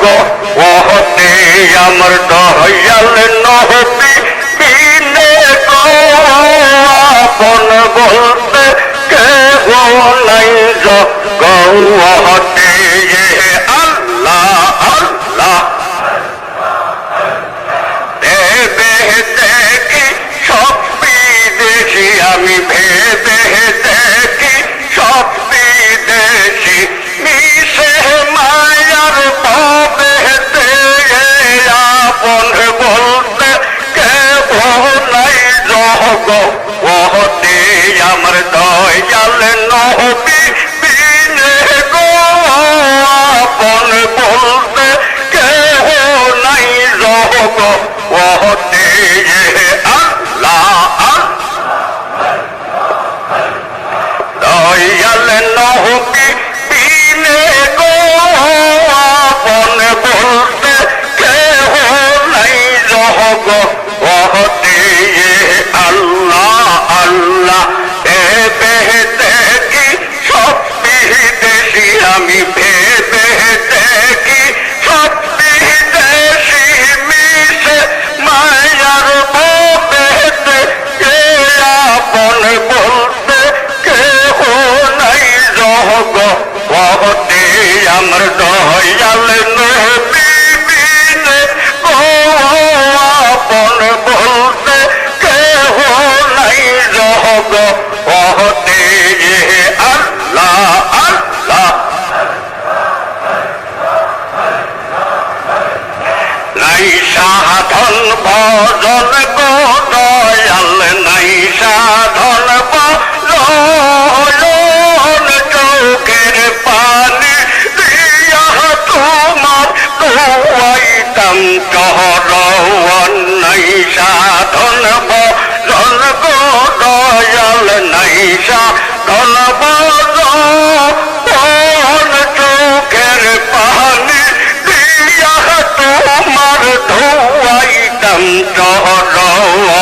গো ওহতে আমার দয়াল নহবি বিনে গো আপন বলতে কেহ নাই জগ ওহতে ওহতে আমার দয়াল নহবি বিনে গো, আপন বলতে কেহ নাই রহগ ওহতে আল্লাহ। দয়াল নহবি বিনে গো, আপন বলতে কেহ নাই রহগ সাধন ভজন গো, দয়াল নাই সাধন ভজন। চোখের পানি দিয়া তোমার দুয়াইতাম চহরন নাই সাধন ভজন গো, দয়াল নাই সাধন ভজন। no